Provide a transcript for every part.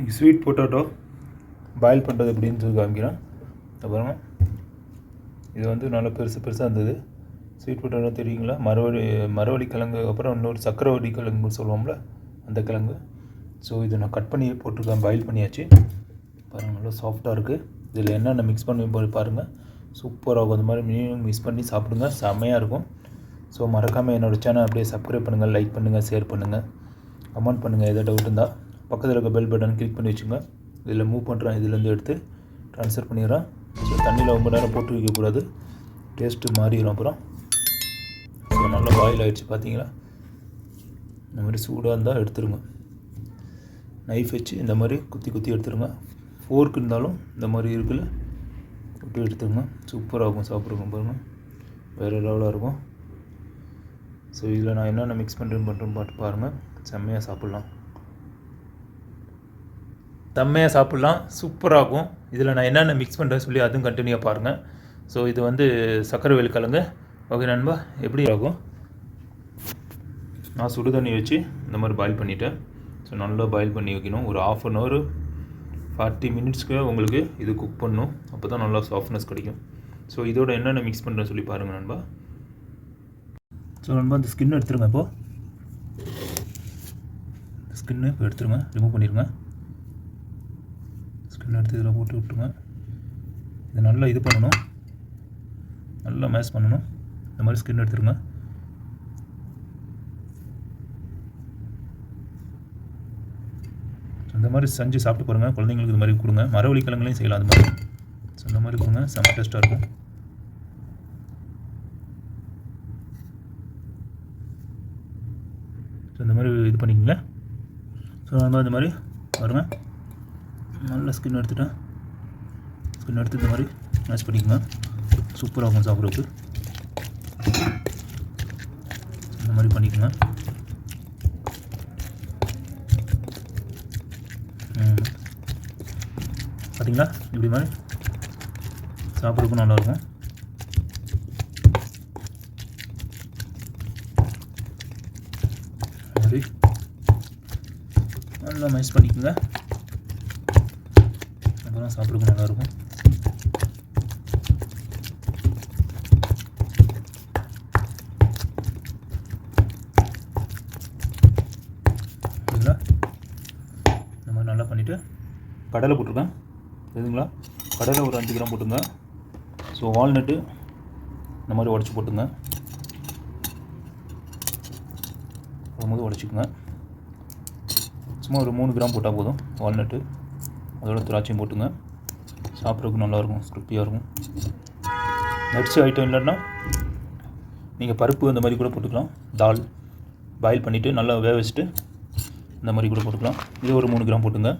இன்றைக்கி sweet potato boil பண்ணுறது எப்படின்னு சொல்லி காமிக்கிறேன். அப்புறமா இது வந்து நல்லா பெருசு பெருசாக இருந்தது. ஸ்வீட் பொட்டேட்டோ தெரியுங்களா? மரவள்ளி மரவள்ளி கிழங்கு அப்புறம் இன்னொரு சக்கரவள்ளி கிழங்குன்னு சொல்லுவோம்ல அந்த கிழங்கு. ஸோ இதை நான் கட் பண்ணி போட்டிருக்கேன் பாயில் பண்ணியாச்சு. பாருங்கள் நல்லா சாஃப்டாக இருக்குது இதில் என்னென்ன மிக்ஸ் பண்ணி போய் பாருங்கள் சூப்பராக இருக்கும். அந்த மாதிரி மீனும் மிக்ஸ் பண்ணி சாப்பிடுங்க. செம்மையாக இருக்கும். ஸோ மறக்காமல் என்னோடய சேனல் அப்படியே சப்ஸ்கிரைப் பண்ணுங்கள் லைக் பண்ணுங்கள் ஷேர் பண்ணுங்கள் கமெண்ட் பண்ணுங்கள் எதாவது டவுட் இருந்தால் பக்கத்தில் இருக்க பெல் பட்டன் கிளிக் பண்ணி வச்சுங்க இதில் மூவ் பண்ணுறேன் இதுலேருந்து எடுத்து ட்ரான்ஸ்ஃபர் பண்ணிடுறேன். ஸோ தண்ணியில் ரொம்ப நேரம் போட்டு வைக்கக்கூடாது டேஸ்ட்டு மாறிடும் அப்புறம். ஸோ நல்லா பாயில் ஆகிடுச்சு பார்த்தீங்களா இந்த மாதிரி சூடாக இருந்தால் எடுத்துருங்க. நைஃப் வச்சு இந்த மாதிரி குத்தி குத்தி எடுத்துருங்க. ஃபோர்க் இருந்தாலும் இந்த மாதிரி இருக்குல்ல விட்டு எடுத்துருங்க. சூப்பராக இருக்கும் சாப்பிட்ருக்கோம் பாருங்கள் வேறு லெவலாக இருக்கும். ஸோ இதில் நான் என்னென்ன மிக்ஸ் பண்ணுறேன்னு பண்ணுறேன்னு பார்த்து பாருங்கள் செம்மையாக சாப்பிட்லாம். தம்மையாக சாப்பிட்லாம். சூப்பராக இருக்கும் இதில் நான் என்னென்ன மிக்ஸ் பண்ணுறேன் சொல்லி அதுவும் கண்டினியூவாக பாருங்கள் ஸோ இது வந்து சக்கரை வேல் கிழங்கு. ஓகே நண்பா. எப்படி ஆகும் நான் சுடு தண்ணி வச்சு இந்த மாதிரி பாயில் பண்ணிட்டேன். ஸோ நல்லா பாயில் பண்ணி வைக்கணும். ஒரு ஆஃப் அன் ஹவர் ஃபார்ட்டி மினிட்ஸ்க்கு உங்களுக்கு இது குக் பண்ணணும் அப்போ தான் நல்லா சாஃப்ட்னஸ் கிடைக்கும். ஸோ இதோட என்னென்ன மிக்ஸ் பண்ணுறேன்னு சொல்லி பாருங்கள் நண்பா. ஸோ நண்பா இந்த ஸ்கின் எடுத்துருங்க இப்போது ஸ்கின்னு இப்போ எடுத்துருங்க. ரிமூவ் பண்ணிடுங்க அப்படின்னு எடுத்து இதில் போட்டு விட்டுருங்க. இதை நல்லா இது பண்ணணும். நல்லா மேஷ் பண்ணணும். இந்த மாதிரி ஸ்கின் எடுத்துருங்க. இந்த மாதிரி செஞ்சு சாப்பிட்டு பாருங்கள் குழந்தைங்களுக்கு இது மாதிரி கொடுங்க. மரவள்ளி கிழங்குலையும் செய்யலாம் அது மாதிரி. ஸோ இந்த மாதிரி கொடுங்க. செம்ம டேஸ்ட்டாக இருக்கும். ஸோ இந்த மாதிரி இது பண்ணிக்கோங்க ஸோ நம்ம இந்த மாதிரி பாருங்கள் நல்ல ஸ்கின் எடுத்துட்டேன். ஸ்கின் எடுத்து இந்த மாதிரி மேட்ச் பண்ணிக்கோங்க. சூப்பராக இருக்கும் சாப்பிட்றதுக்கு. இந்த மாதிரி பண்ணிக்கோங்க. பார்த்தீங்களா இப்படி மாதிரி சாப்பிட்றதுக்கும் நல்லாயிருக்கும் மாதிரி நல்லா மைஸ் பண்ணிக்கோங்க. அதெல்லாம் சாப்பிடுங்க நல்லாயிருக்கும் இந்த மாதிரி நல்லா பண்ணிவிட்டு கடலை போட்டிருக்கேன். எதுங்களா கடலை ஒரு அஞ்சு கிராம் போட்டுங்க ஸோ வால்நட்டு இந்த மாதிரி உடச்சி போட்டுங்க போகும்போது உடச்சிக்கோங்க. சும்மா ஒரு மூணு கிராம் போட்டால் போதும் வால்நட்டு அதோட திராட்சையும் போட்டுங்க. சாப்பிட்றதுக்கு நல்லாயிருக்கும் கிருப்பியாக இருக்கும். நட்ஸ் ஐட்டம் இல்லைன்னா நீங்கள் பருப்பு அந்த மாதிரி கூட போட்டுக்கலாம். தால் பாயில் பண்ணிவிட்டு நல்லா வேக வச்சுட்டு இந்த மாதிரி கூட போட்டுக்கலாம். இது ஒரு மூணு கிராம் போட்டுங்க.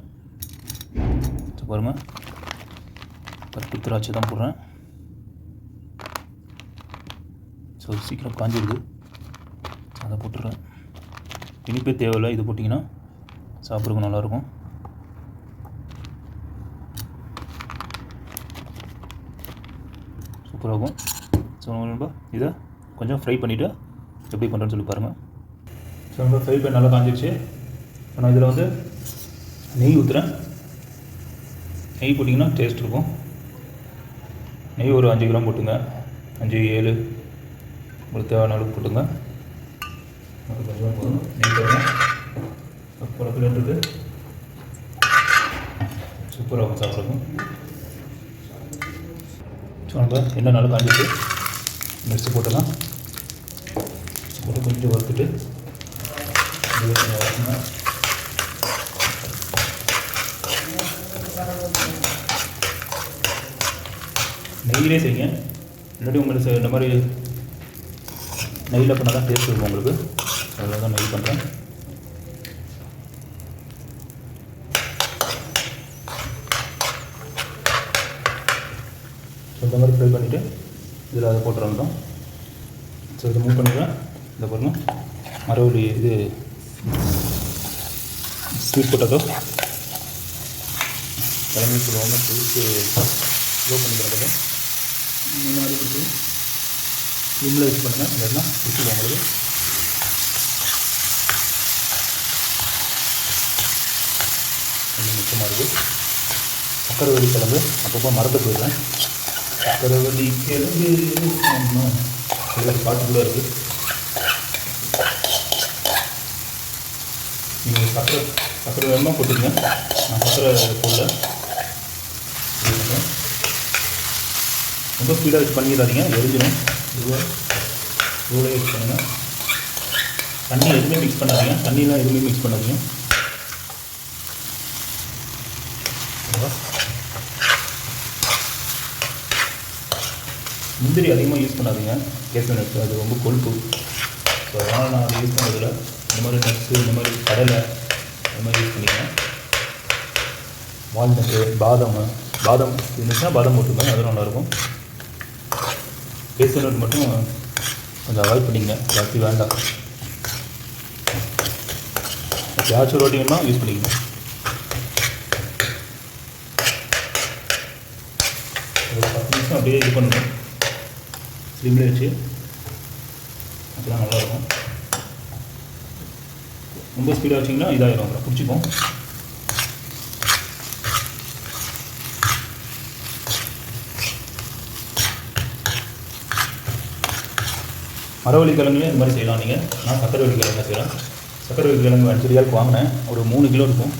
பாருங்கள் பருப்பு திராட்சை தான் போடுறேன். ஸோ சீக்கிரம் காஞ்சிடுது அதை போட்டுடுறேன். இனிப்பே தேவையில்லை இது போட்டிங்கன்னா சாப்பிட்றதுக்கு நல்லாயிருக்கும். சூப்பராக இருக்கும் ஸோ நண்பா இதை கொஞ்சம் ஃப்ரை பண்ணிவிட்டு எப்படி பண்ணுறேன்னு சொல்லி பாருங்கள் ஸோ நம்ம ஃப்ரை பண்ணி நல்லா காஞ்சிருச்சு. இப்போ நான் இதில் வந்து நெய் ஊற்றுறேன் நெய் போட்டிங்கன்னா டேஸ்ட் இருக்கும். நெய் ஒரு அஞ்சு கிராம் போட்டுங்க. அஞ்சு ஏழு. உங்களுக்கு தேவையான அளவுக்கு போட்டுங்க. கொஞ்சமாக போதும். நெய் போடுங்க. குழப்பில் இருக்குது சூப்பராக இருக்கும் ஸோ நம்ம என்ன நல்லா காஞ்சிட்டு? மிக்ஸி போட்டுக்கலாம் போட்டு கொஞ்சம் வறுத்துட்டு நெய்யிலே செய்யுங்க. இல்லாட்டி உங்களுக்கு இந்த மாதிரி நெய்யில் பண்ணால் தான் டேஸ்ட் இருக்கும் உங்களுக்கு. அதனால தான் நெய் பண்ணுறேன் இந்த மாதிரி ஃப்ரை பண்ணிவிட்டு இதில் அதை போட்டு வந்தோம் ஸோ இதை மூவ் பண்ணிடுவேன் இந்த பாருங்கள் மரவள்ளி இது ஸ்வீட் பொட்டேட்டோ கிளம்பி சொல்லுவாங்க புதுசு ஸ்லோ பண்ணிக்கிறது இந்த மாதிரி கொடுத்து ஸ்லிம்மில் யூஸ் பண்ணுங்கள் இல்லைன்னா பிடிச்சிடும் வாங்குறது. பண்ணி முக்கியமாக இருக்குது சக்கரை வள்ளி கிழங்கு அப்பப்போ மறந்து போயிடுறேன். அப்புறம் வள்ளி கிழங்கு ஆமா. எல்லாம் பாட்டு கூட இருக்குது நீங்கள் சக்கரை சக்கரை வேணுமா போட்டுருங்க நான் சக்கரை போடல. ரொம்ப ஸ்பீடாக வச்சு பண்ணிடாதீங்க எரிஞ்சிடும் இதுவாக இவ்வளோ யூஸ் பண்ணுங்கள் தண்ணி எதுவுமே மிக்ஸ் பண்ணாதீங்க. தண்ணியெலாம் எதுவுமே மிக்ஸ் பண்ணாதீங்க. முந்திரி அதிகமாக யூஸ் பண்ணாதீங்க. கேசு நட்ஸ் அது ரொம்ப கொழுப்பு. ஸோ அதனால் நான் அதை யூஸ் பண்ணுறதில்ல இந்த மாதிரி நட்ஸு இந்த மாதிரி கடலை இந்த மாதிரி யூஸ் பண்ணிக்கிறேன். வால்நட்டு பாதாம் பாதாம் இருந்துச்சுன்னா பாதாம் போட்டுக்கோங்க அதுவும் நல்லாயிருக்கும். கேசு நட் மட்டும் கொஞ்சம் அவாய்ட் பண்ணிங்க ஜாஸ்தி வேண்டாம். எப்பயாச்சும் ஒரு வாட்டி யூஸ் பண்ணிக்கணும் ஒரு பத்து நிமிஷம் அப்படியே இது பண்ணணும் சிம்மில் வச்சு அப்போ நல்லாயிருக்கும். ரொம்ப ஸ்பீடாக வச்சிங்கன்னா இதாகிடும் அப்புறம் பிடிச்சிக்கும் மரவள்ளி கிழங்குலையும் இது மாதிரி செய்யலாம் நீங்கள் நான் சக்கரை வள்ளி கிழங்கு செய்கிறேன் சக்கரை வள்ளி கிழங்கு அஞ்சு ரியாலுக்கு வாங்கினேன். ஒரு மூணு கிலோ இருக்கும்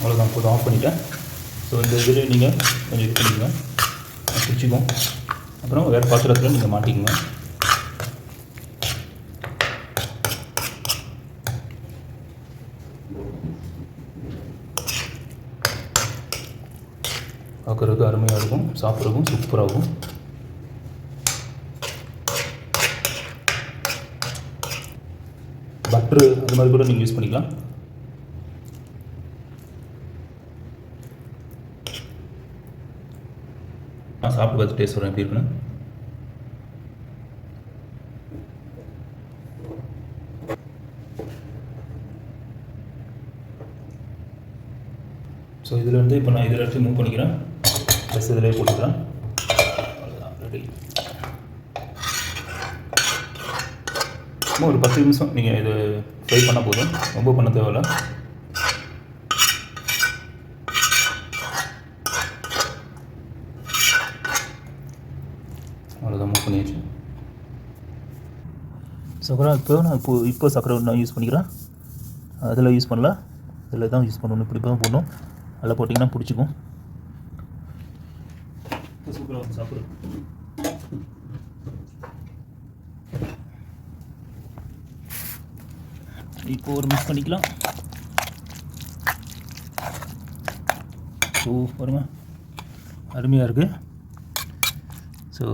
அவ்வளோதான் போதும் ஆஃப் பண்ணிட்டேன் ஸோ இந்த இதில் நீங்கள் கொஞ்சம் இது பண்ணிக்கோங்க. பிடிச்சிக்கும் அப்புறம் வேறு பாத்திரத்தில் நீங்கள் மாட்டிக்கோங்க. பார்க்குறதுக்கு அருமையாக இருக்கும். சாப்பிட்றதுக்கும் சூப்பராக இருக்கும். பட்ரு அது மாதிரி கூட நீங்கள் யூஸ் பண்ணிக்கலாம். சாப்பிட்டு பார்த்து டேஸ்ட் வரேன் எப்படி இருக்குன்னு? ஸோ இதில் வந்து இப்போ நான் இதில் எடுத்து மூவ் பண்ணிக்கிறேன். ப்ளஸ் இதிலே போட்டுக்கிறேன். அவ்வளோதான் ரெடி ஒரு பத்து நிமிஷம். நீங்கள் இது ஃப்ரை பண்ணால் போதும். ரொம்ப பண்ண தேவையில்லை அவ்வளோதான் மூவ் பண்ணியாச்சு சக்கரை இப்போ நான் இப்போ இப்போ சக்கரை நான் யூஸ் பண்ணிக்கிறேன். அதில் யூஸ் பண்ணல. இதில் தான் யூஸ் பண்ணணும் இப்படி தான் போடணும். அதில் போட்டிங்கன்னா பிடிச்சிக்கும். சூப்பராக இருக்கும் சாப்பிடு. இப்போ ஒரு மிக்ஸ் பண்ணிக்கலாம். ஸோ பாருங்க. அருமையாக இருக்குது ஸோ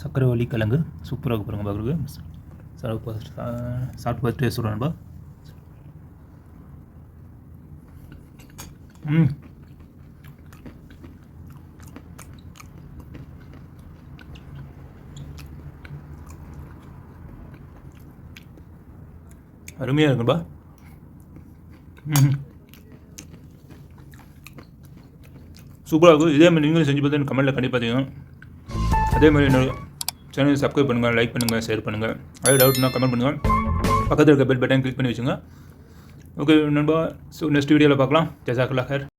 சக்கரவள்ளி கிழங்கு சூப்பராக இருக்கு பாருங்க பார்க்குறதுக்கு சாப்பிட்டு பார்த்துட்டு சாப்பிட்டு பார்த்துட்டு டேஸ்ட் ம். அருமையாக இருக்குப்பா சூப்பராக இருக்கும் இதே மாதிரி நீங்களும் செஞ்சு பார்த்து கமெண்ட்டில் கண்டிப்பாக தெரியும். அதே மாதிரி என்னோட சேனல் சப்ஸ்கிரைப் பண்ணுங்கள் லைக் பண்ணுங்கள் ஷேர் பண்ணுங்கள் அது டவுட்னா கமெண்ட் பண்ணுங்கள் பக்கத்தில் இருக்க பெல் பட்டன் கிளிக் பண்ணி வச்சுங்க. ஓகே நண்பா ஸோ நெக்ஸ்ட் வீடியோவில் பார்க்கலாம். ஜசாக்குல்லா ஹேர்